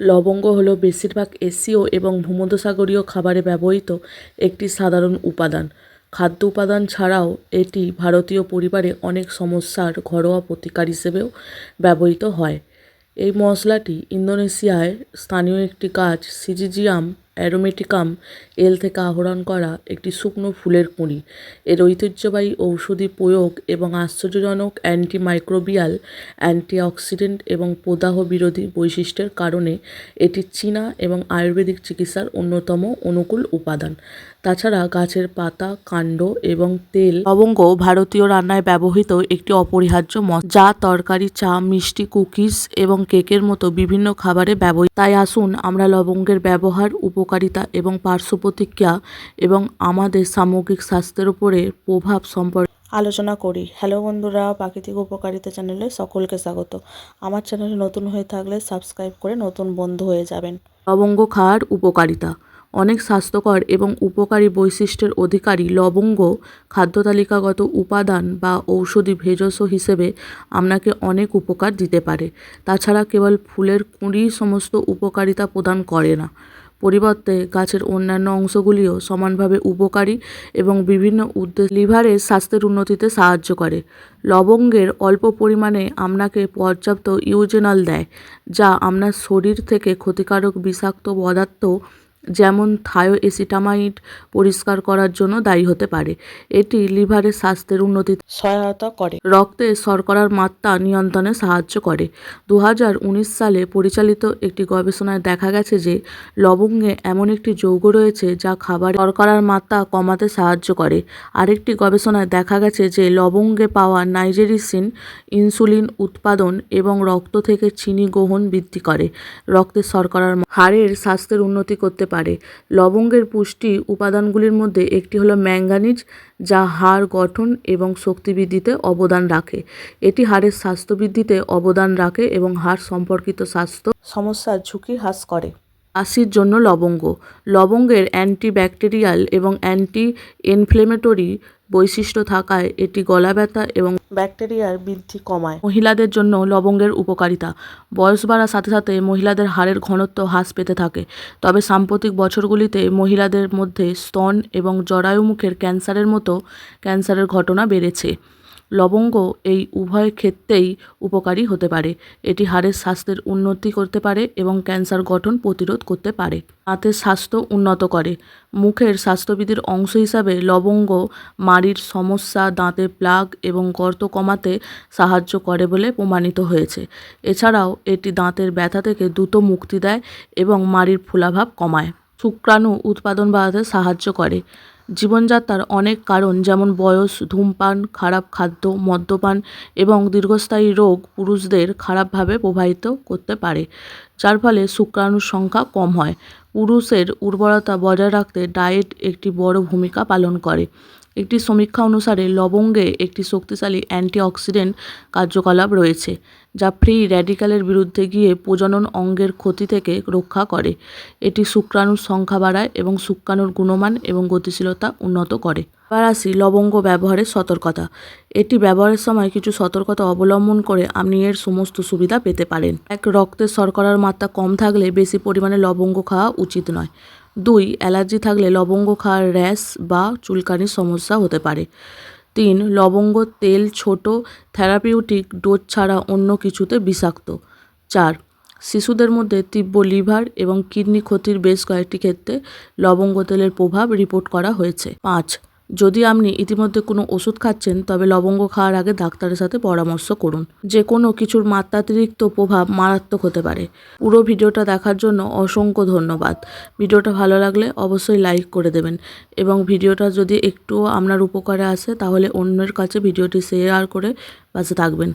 লবঙ্গ হল বেশিরভাগ এশীয় এবং ভূমধ্যসাগরীয় খাবারে ব্যবহৃত একটি সাধারণ উপাদান। খাদ্য উপাদান ছাড়াও এটি ভারতীয় পরিবারে অনেক সমস্যার ঘরোয়া প্রতিকার হিসেবেও ব্যবহৃত হয়। এই মশলাটি ইন্দোনেশিয়ায় স্থানীয় একটি গাছ সিজিজিয়াম অ্যারোমেটিকাম, এল থেকে আহরণ করা একটি শুকনো ফুলের কুঁড়ি। এর ঐতিহ্যবাহী ঔষধি প্রয়োগ এবং আশ্চর্যজনক অ্যান্টিমাইক্রোবিয়াল, অ্যান্টিঅক্সিডেন্ট এবং প্রদাহ বিরোধী বৈশিষ্ট্যের কারণে এটি চীনা এবং আয়ুর্বেদিক চিকিৎসার অন্যতম অনুকূল উপাদান। তাছাড়া গাছের পাতা, কাণ্ড এবং তেল লবঙ্গ ভারতীয় রান্নায় ব্যবহৃত একটি অপরিহার্য মশলা যা তরকারি, চা, মিষ্টি, কুকিজ এবং কেকের মতো বিভিন্ন খাবারে ব্যবহৃত। তাই আসুন আমরা লবঙ্গের ব্যবহার উপকারিতা এবং পার্শ্ব প্রতিক্রিয়া এবং আমাদের সামগ্রিক স্বাস্থ্যের উপরে প্রভাব সম্পর্কে আলোচনা করি। হ্যালো বন্ধুরা প্রাকৃতিক উপকারিতা চ্যানেলে সকলকে স্বাগত। আমার চ্যানেলে নতুন হয়ে থাকলে সাবস্ক্রাইব করে নতুন বন্ধু হয়ে যাবেন। লবঙ্গ খাওয়ার উপকারিতা। অনেক স্বাস্থ্যকর এবং উপকারী বৈশিষ্ট্যের অধিকারী লবঙ্গ খাদ্য তালিকাগত উপাদান বা ঔষধি ভেষজ হিসেবে আপনাকে অনেক উপকার দিতে পারে। তাছাড়া কেবল ফুলের কুঁড়ি সমস্ত উপকারিতা প্রদান করে না। পরিবর্তে গাছের অন্যান্য অংশগুলিও সমানভাবে উপকারী এবং বিভিন্ন উদ্দেশ্য লিভারের স্বাস্থ্যের উন্নতিতে সাহায্য করে। লবঙ্গের অল্প পরিমাণে আপনাকে পর্যাপ্ত ইউজেনাল দেয়, যা আপনার শরীর থেকে ক্ষতিকারক বিষাক্ত পদার্থ যেমন থায়োএসিটামাইড পরিষ্কার করার জন্য দায়ী হতে পারে। এটি লিভারের স্বাস্থ্যের উন্নতি সহায়তা করে। রক্তে শর্করার মাত্রা নিয়ন্ত্রণে সাহায্য করে। দু হাজার উনিশ সালে পরিচালিত একটি গবেষণায় দেখা গেছে যে লবঙ্গে এমন একটি যৌগ রয়েছে যা খাবার শর্করার মাত্রা কমাতে সাহায্য করে। আরেকটি গবেষণায় দেখা গেছে যে লবঙ্গে পাওয়া নাইজেরিসিন ইনসুলিন উৎপাদন এবং রক্ত থেকে চিনি গ্রহণ বৃদ্ধি করে। রক্তের শর্করার হাড়ের স্বাস্থ্যের উন্নতি করতে পারে। লবঙ্গের পুষ্টি উপাদানগুলির মধ্যে একটি হলো ম্যাঙ্গানিজ যা হাড় গঠন এবং শক্তি বৃদ্ধিতে অবদান রাখে। এটি হাড়ের স্বাস্থ্য বৃদ্ধিতে অবদান রাখে এবং হাড় সম্পর্কিত স্বাস্থ্য সমস্যার ঝুঁকি হ্রাস করে। কাশির জন্য লবঙ্গ। লবঙ্গের অ্যান্টিব্যাকটেরিয়াল এবং অ্যান্টি ইনফ্লেমেটরি বৈশিষ্ট্য থাকায় এটি গলা ব্যথা এবং ব্যাকটেরিয়ার বৃদ্ধি কমায়। মহিলাদের জন্য লবঙ্গের উপকারিতা। বয়স বাড়ার সাথে সাথে মহিলাদের হাড়ের ঘনত্ব হ্রাস পেতে থাকে। তবে সাম্প্রতিক বছরগুলিতে মহিলাদের মধ্যে স্তন এবং জরায়ুমুখের ক্যান্সারের মতো ক্যান্সারের ঘটনা বেড়েছে। লবঙ্গ এই উভয় ক্ষেত্রেই উপকারী হতে পারে। এটি হাড়ের স্বাস্থ্যের উন্নতি করতে পারে এবং ক্যান্সার গঠন প্রতিরোধ করতে পারে। দাঁতের স্বাস্থ্য উন্নত করে। মুখের স্বাস্থ্যবিধির অংশ হিসাবে লবঙ্গ মাড়ির সমস্যা দাঁতের প্লাগ এবং গর্ত কমাতে সাহায্য করে বলে প্রমাণিত হয়েছে। এছাড়াও এটি দাঁতের ব্যথা থেকে দ্রুত মুক্তি দেয় এবং মাড়ির ফোলাভাব কমায়। শুক্রাণু উৎপাদন বাড়াতে সাহায্য করে। জীবনযাত্রার অনেক কারণ যেমন বয়স, ধূমপান, খারাপ খাদ্য, মদ্যপান এবং দীর্ঘস্থায়ী রোগ পুরুষদের খারাপভাবে প্রভাবিত করতে পারে, যার ফলে শুক্রাণুর সংখ্যা কম হয়। পুরুষের উর্বরতা বজায় রাখতে ডায়েট একটি বড় ভূমিকা পালন করে। একটি সমীক্ষা অনুসারে লবঙ্গে একটি শক্তিশালী অ্যান্টিঅক্সিডেন্ট কার্যকলাপ রয়েছে, যা ফ্রি র্যাডিক্যালের বিরুদ্ধে গিয়ে প্রজনন অঙ্গের ক্ষতি থেকে রক্ষা করে। এটি শুক্রাণুর সংখ্যা বাড়ায় এবং শুক্রাণুর গুণমান এবং গতিশীলতা উন্নত করে। এবার আসি লবঙ্গ ব্যবহারের সতর্কতা। এটি ব্যবহারের সময় কিছু সতর্কতা অবলম্বন করে আপনি এর সমস্ত সুবিধা পেতে পারেন। এক রক্তের শর্করার মাত্রা কম থাকলে বেশি পরিমাণে লবঙ্গ খাওয়া উচিত নয়। দুই, অ্যালার্জি থাকলে লবঙ্গ খাওয়ার র্যাশ বা চুলকানির সমস্যা হতে পারে। তিন, লবঙ্গ, তেল, ছোট থেরাপিউটিক ডোজ ছাড়া অন্য কিছুতে বিষাক্ত। চার, শিশুদের মধ্যে তীব্র লিভার এবং কিডনি ক্ষতির বেশ কয়েকটি ক্ষেত্রে লবঙ্গ তেলের প্রভাব রিপোর্ট করা হয়েছে। পাঁচ যদি আপনি ইতিমধ্যে কোনো ওষুধ খাচ্ছেন, তবে লবঙ্গ খাওয়ার আগে ডাক্তারের সাথে পরামর্শ করুন। যে কোনো কিছুর মাত্রাতিরিক্ত প্রভাব মারাত্মক হতে পারে। পুরো ভিডিওটা দেখার জন্য অসংখ্য ধন্যবাদ। ভিডিওটা ভালো লাগলে অবশ্যই লাইক করে দেবেন এবং ভিডিওটা যদি একটুও আপনার উপকারে আসে, তাহলে অন্যের কাছে ভিডিওটি শেয়ার করে পাশে থাকবেন।